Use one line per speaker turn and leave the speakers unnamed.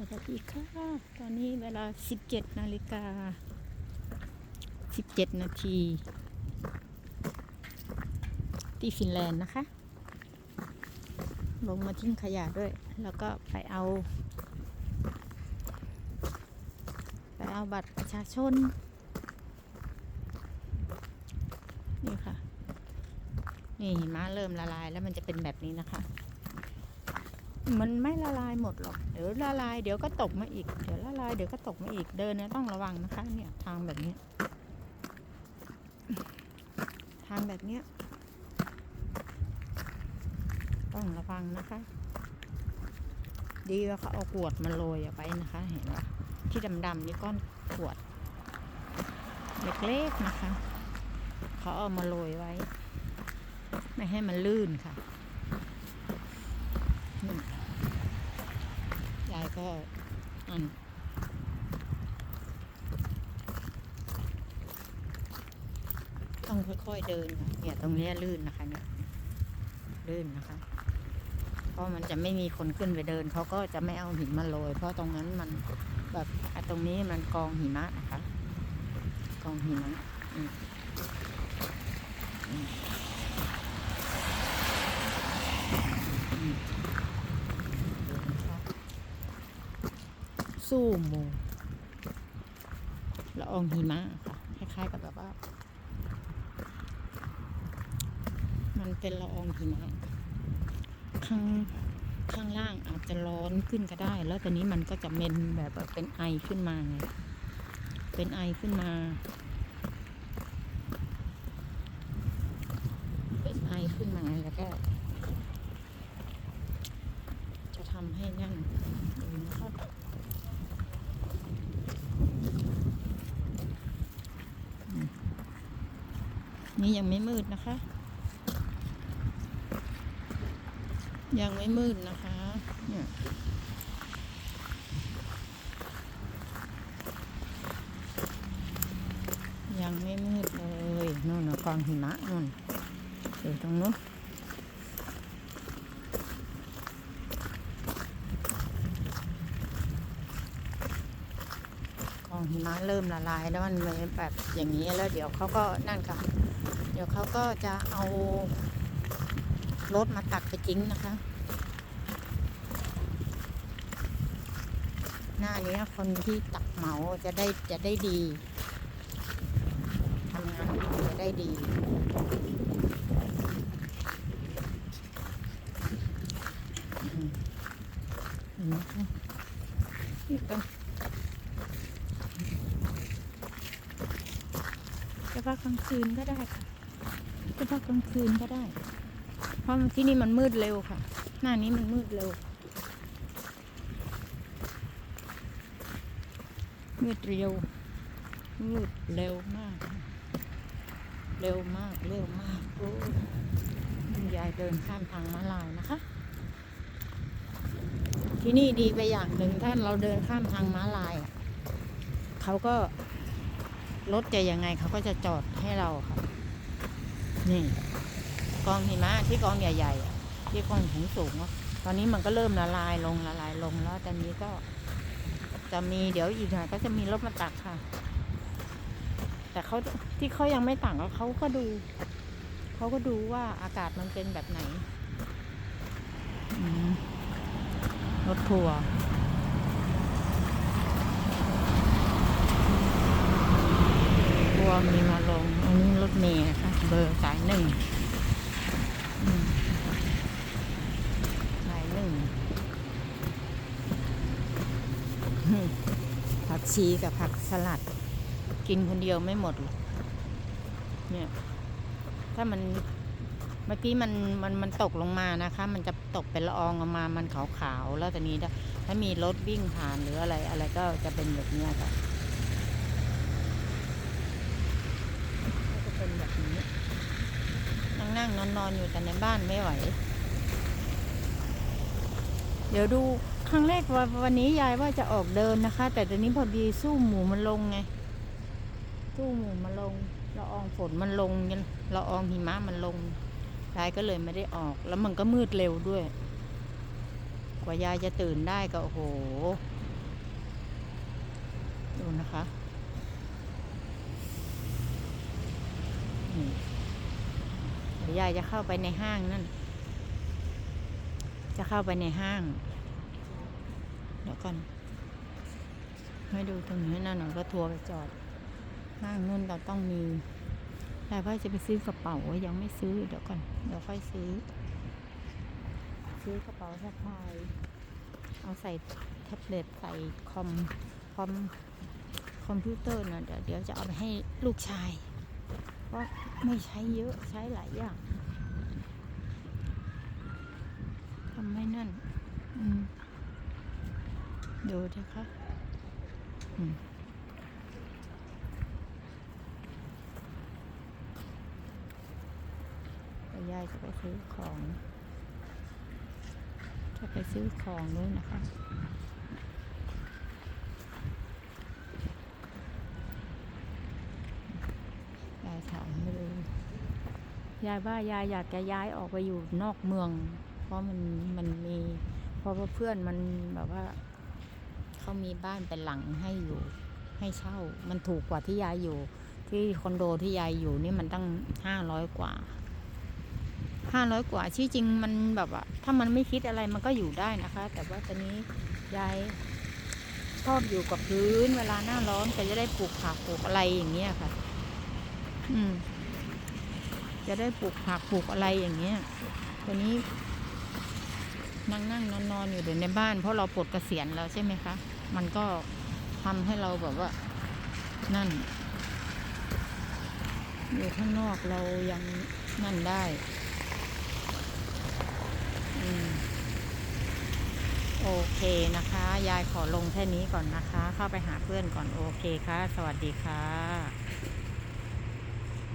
วัสดีค่ะ ตอนนี้เวลา 17นาฬิกา 17 นาที ที่ฟินแลนด์นะคะ ลงมาทิ้งขยะด้วย แล้วก็ไปเอา ไปเอาบัตรประชาชน นี่ค่ะ นี่หิมะเริ่มละลายแล้วมันจะเป็นแบบนี้นะคะ มันไม่ละลายหมดหรอก เดี๋ยวละลายเดี๋ยวก็ตกมาอีก เดี๋ยวละลายเดี๋ยวก็ตกมาอีก เดินเนี่ยต้องระวังนะคะ เนี่ยทางแบบเนี้ย ทางแบบเนี้ย ต้องระวังนะคะ ดีว่าเขาเอาขวดมาโรยเอาไปนะคะ เห็นปะที่ดำๆนี่ก้อนขวด เล็กๆนะคะ เขาเอามาโรยไว้ ไม่ให้มันลื่นค่ะนี่ยายก็อันต้องค่อย ๆ เดินค่ะเนี่ยตรงนี้ลื่นนะคะเนี่ยลื่นนะคะ เพราะมันจะไม่มีคนขึ้นไปเดินเขาก็จะไม่เอาหินมาโรยเพราะตรงนั้นมันแบบอะตรงนี้มันกองหิมะนะคะ กองหิมะอืมอืมอืมดูนะคะ สู้หมูละอองหิมะค่ะ คล้ายๆกับแบบว่า มันเป็นละอองหิมะข้างข้างล่างอาจจะร้อนขึ้นก็ได้ แล้วตอนนี้มันก็จะเมนแบบเป็นไอขึ้นมาไง เป็นไอขึ้นมา เป็นไอขึ้นมาแล้วก็ จะทำให้นั่นดูนะคะอืม นี่ยังไม่มืดนะคะ ยังไม่มืดนะคะเนี่ยยังไม่มืดเลยนู่นกองหิมะนู่นอยู่ตรงนู้นกองหิมะเริ่มละลายแล้วมันแบบอย่างนี้แล้วเดี๋ยวเขาก็นั่นค่ะ ดี๋ยวเขาก็จะเอารถมาตักไปทิ้งนะคะ หน้านี้คนที่ตักเหมาจะได้จะได้ดีทำงานจะได้ดีนี่ก็จะพักกลางคืนก็ได้ค่ะ จะพักกลางคืนก็ได้ เพราะที่นี่มันมืดเร็วค่ะ หน้านี้มันมืดเร็ว มืดเร็ว มืดเร็วมาก เร็วมากเร็วมากโอ้คุณยายเดินข้ามทางม้าลายนะคะ ที่นี่ดีไปอย่างหนึ่งถ้าเราเดินข้ามทางม้าลาย เขาก็รถจะยังไงเขาก็จะจอดให้เราค่ะ นี่กองหิมะที่กองใหญ่ๆที่กองสูงสูงๆอะตอนนี้มันก็เริ่มละลายลงละลายลงแล้วตอนนี้ก็จะมีเดี๋ยวอีกหน่อยก็จะมีรถมาตักค่ะ แต่เขาที่เขายังไม่ตักเขาก็ดูเขาก็ดูว่าอากาศมันเป็นแบบไหนรถทัวร์ทั วมีมาลง อันนี้รถเมล์นะคะเบอร์สายหนึ่งสายหนึ่งผักชีกับผักสลัด กินคนเดียวไม่หมดหรอกเนี่ย ถ้ามันเมื่อกี้มันมันมันตกลงมานะคะ มันจะตกเป็นละอองออกมามันขาวๆแล้วตอนนี้ถ้ามีรถวิ่งผ่านหรืออะไร อะไรก็จะเป็นแบบนี้ค่ะก็จะเป็นแบบนี้ นั่งนั่งนอนนอนอยู่แต่ในบ้านไม่ไหว เดี๋ยวดูครั้งแรกวันวันนี้ยายว่าจะออกเดินนะคะ แต่ตอนนี้พอดีสู้หมูมันลงไง สู้หมูมันลงละอองฝนมันลงละอองหิมะมันลงยายก็เลยไม่ได้ออก แล้วมันก็มืดเร็วด้วย กว่ายายจะตื่นได้ก็โอ้โห ดูนะคะนี่ ยายจะเข้าไปในห้างนั่น จะเข้าไปในห้าง เดี๋ยวก่อนให้ดูตรงนี้นั่นหน่อยก็ทัวร์ไปจอด ห้างนู่นเราต้องมีแต่ว่าจะไปซื้อกระเป๋ายังไม่ซื้อเดี๋ยวก่อน เดี๋ยวค่อยซื้อ ซื้อกระเป๋าสะพาย เอาใส่แท็บเล็ตใส่คอมคอมคอมพิวเตอร์นะเดี๋ยวเดี๋ยวจะเอาไปให้ลูกชาย เพราะไม่ใช้เยอะใช้หลายอย่างทำไม่นั่นดูนะคะอืมเดี๋ยวยายจะไปซื้อของ จะไปซื้อของนู้นนะคะ ยายถามไม่รู้ ยายว่ายายอยากจะย้ายออกไปอยู่นอกเมือง เพราะมันมันมีเพราะว่าเพื่อนมันแบบว่าเขามีบ้านเป็นหลังให้อยู่ ให้เช่า มันถูกกว่าที่ยายอยู่ ที่คอนโดที่ยายอยู่นี่มันตั้งห้าร้อยกว่าห้าร้อยกว่าที่จริงมันแบบว่าถ้ามันไม่คิดอะไรมันก็อยู่ได้นะคะ แต่ว่าตอนนี้ยายชอบอยู่กับพื้น เวลาหน้าร้อนก็จะได้ปลูกผักปลูกอะไรอย่างเงี้ยค่ะ อืม จะได้ปลูกผักปลูกอะไรอย่างเงี้ยตอนนี้นั่งนั่งนอนนอนอยู่เดี๋ยวในบ้าน เพราะเราปลดเกษียณแล้วใช่ไหมคะ มันก็ทำให้เราแบบว่า นั่น อยู่ข้างนอกเรายังนั่นได้อโอเคนะคะ ยายขอลงแค่นี้ก่อนนะคะ เข้าไปหาเพื่อนก่อนโอเคค่ะ สวัสดีค่ะ